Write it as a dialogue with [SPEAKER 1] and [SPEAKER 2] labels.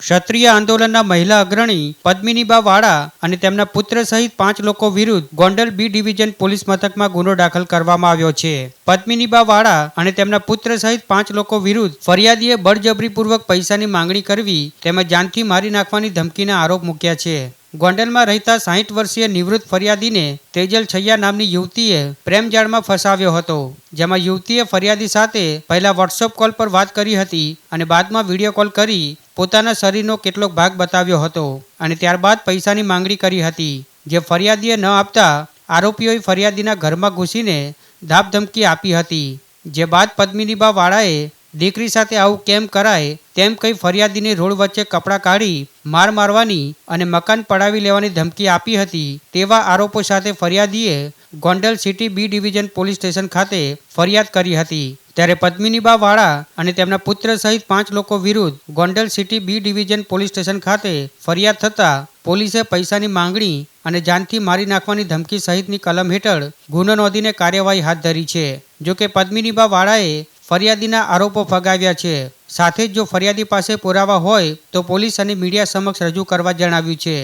[SPEAKER 1] ક્ષત્રિય આંદોલનના મહિલા અગ્રણી પદ્મિનીબા વાળા અને તેમના પુત્ર સહિત પાંચ લોકો વિરુદ્ધ ગોંડલ બી ડિવિઝન પોલીસ મથકમાં ગુનો દાખલ કરવામાં આવ્યો છે. પદ્મિનીબા વાળા અને તેમના પુત્ર સહિત પાંચ લોકો વિરુદ્ધ ફરિયાદીએ બળજબરીપૂર્વક પૈસાની માંગણી કરવી તેમજ જાનથી મારી નાખવાની ધમકીના આરોપ મૂક્યા છે. ગોંડલમાં રહેતા સાહીઠ વર્ષીય નિવૃત્ત ફરિયાદીને તેજલ છૈયા નામની યુવતીએ પ્રેમજાળમાં ફસાવ્યો હતો, જેમાં યુવતીએ ફરિયાદી સાથે પહેલા વોટ્સઅપ કોલ પર વાત કરી હતી અને બાદમાં વીડિયો કોલ કરી પોતાના શરીરનો કેટલોક ભાગ બતાવ્યો હતો અને ત્યારબાદ પૈસાની માંગણી કરી હતી. જે ફરિયાદીએ ન આપતા આરોપીઓએ ફરિયાદીના ઘરમાં ઘૂસીને ધાપધમકી આપી હતી. જે બાદ પદ્મિનીબા વાળાએ દીકરી સાથે આવું કેમ કરાય તેમ કહી ફરિયાદીને રોડ વચ્ચે કપડાં કાઢી માર મારવાની અને મકાન પડાવી લેવાની ધમકી આપી હતી તેવા આરોપો સાથે ફરિયાદીએ Gondal city B division police station ખાતે ફરિયાદ કરી હતી. ત્યારે પદ્મિનીબા વાળા અને તેમના પુત્ર સહિત પાંચ લોકો વિરુદ્ધ Gondal city B division police station ખાતે ફરિયાદ થતાં પોલીસે પૈસાની માંગણી અને જાનથી મારી નાખવાની ધમકી સહિતની કલમ હેઠળ ગુનો નોંધીને કાર્યવાહી હાથ ધરી છે. જોકે પદ્મિનીબા વાળાએ ફરિયાદીના આરોપો ફગાવ્યા છે. સાથે જ જો ફરિયાદી પાસે પુરાવા હોય તો પોલીસ અને મીડિયા સમક્ષ રજૂ કરવા જણાવ્યું છે.